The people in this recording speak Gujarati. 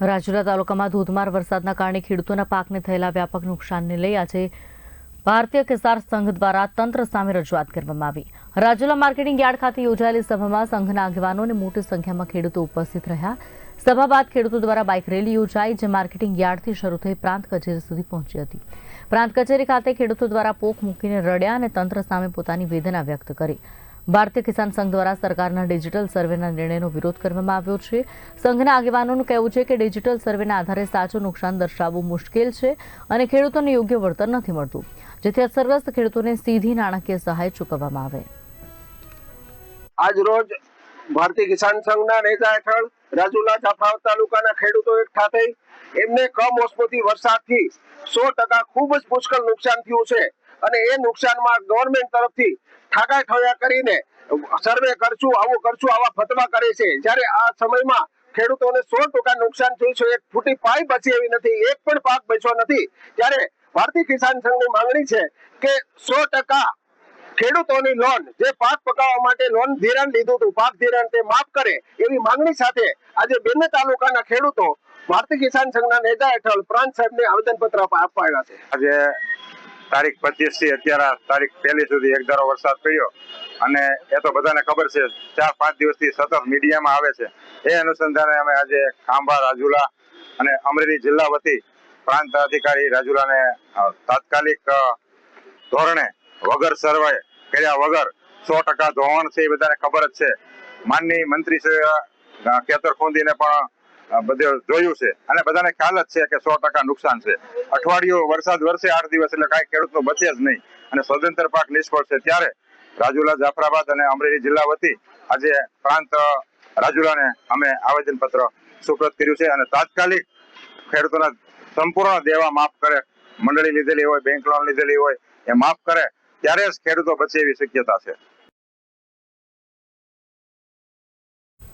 રાજુલા તાલુકામાં ધોધમાર વરસાદના કારણે ખેડૂતોના પાકને થયેલા વ્યાપક નુકસાનને લઈ આજે ભારતીય કિસાન સંઘ દ્વારા તંત્ર સામે રજૂઆત કરવામાં આવી. રાજુલા માર્કેટિંગ યાર્ડ ખાતે યોજાયેલી સભામાં સંઘના આગેવાનો અને મોટી સંખ્યામાં ખેડૂતો ઉપસ્થિત રહ્યા. સભા બાદ ખેડૂતો દ્વારા બાઇક રેલી યોજાઈ, જે માર્કેટિંગ યાર્ડથી શરૂ થઈ પ્રાંત કચેરી સુધી પહોંચી હતી. પ્રાંત કચેરી ખાતે ખેડૂતો દ્વારા પોક મૂકીને રડ્યા અને તંત્ર સામે પોતાની વેદના વ્યક્ત કરી. ભારતીય કિસાન સંઘ દ્વારા સરકારના ડિજિટલ સર્વેના નિર્ણયનો વિરોધ કરવામાં આવ્યો છે. સંઘના આગેવાનોનું કહેવું છે કે ડિજિટલ સર્વેના આધારે સાચું નુકસાન દર્શાવવું મુશ્કેલ છે અને ખેડૂતોને યોગ્ય વળતર નથી મળતું, જેથી અસરગ્રસ્ત ખેડૂતોને સીધી નાણાકીય સહાય ચૂકવવામાં આવે. આજ રોજ ભારતીય કિસાન સંઘના નેતા હેઠળ રાજુલા જાફરાબાદ તાલુકાના ખેડૂતો એકઠા થઈ એમને કમોસમી વરસાદથી સો ટકા ખૂબ જ પુષ્કળ નુકસાન થયું છે. અને એ નુકસાનમાં ગવર્મેન્ટ તરફથી ઠાકા ઠોયા કરીને સર્વે કરશું, આવું કરશું, આવા ફતવા કરે છે. જ્યારે આ સમયમાં ખેડૂતોને સો ટકા નુકસાન થયું છે, એક ફૂટી પાઈ બચી એવી નથી, એક પણ પાક બચ્યો નથી. ત્યારે ભારતીય કિસાન સંઘની માંગણી છે કે સો ટકા ખેડૂતોની લોન, જે પાક પકાવવા માટે લોન ધિરાણ લીધું હતું, પાક ધિરાણ તે માફ કરે એવી માંગણી સાથે આજે બંને તાલુકાના ખેડૂતો ભારતીય કિસાન સંઘના નેજા હેઠળ પ્રાંત સાહેબને આવેદનપત્ર આવ્યા છે. આજે તારીખ પચીસથી અત્યારે તારીખ પહેલી સુધી એક ધારો વરસાદ પડ્યો અને એ તો બધાને ખબર છે, ચાર પાંચ દિવસથી સતત મીડિયામાં આવે છે. એ અનુસંધાને અમે આજે ખાંભા, રાજુલા અને અમરેલી જિલ્લા વતી પ્રાંત અધિકારી રાજુલાને તાત્કાલિક ધોરણે વગર સર્વે કર્યા વગર સો ટકા ધોવાણ છે એ બધાને ખબર જ છે. માનની મંત્રી કેતર પણ બધે જોયું છે. અને બધાને ખ્યાલ જ છે કે સો ટકા નુકસાન છે. અઠવાડિયું વરસાદ વરસે આઠ દિવસ એટલે કાંઈ ખેડૂતનું બચે જ નહીં. અને સ્વતંત્ર પાક નિષ્ફળ છે ત્યારે રાજુલા, જાફરાબાદ અને અમરેલી જિલ્લા વતી આજે પ્રાંત રાજુલાને અમે આવેદન પત્ર સુપ્રત કર્યું છે અને તાત્કાલિક ખેડૂતોના સંપૂર્ણ દેવા માફ કરે. મંડળી લીધેલી હોય, બેંક લોન લીધેલી હોય, એ માફ કરે. ત્યારે જ ખેડૂતો બચે એવી શક્યતા છે.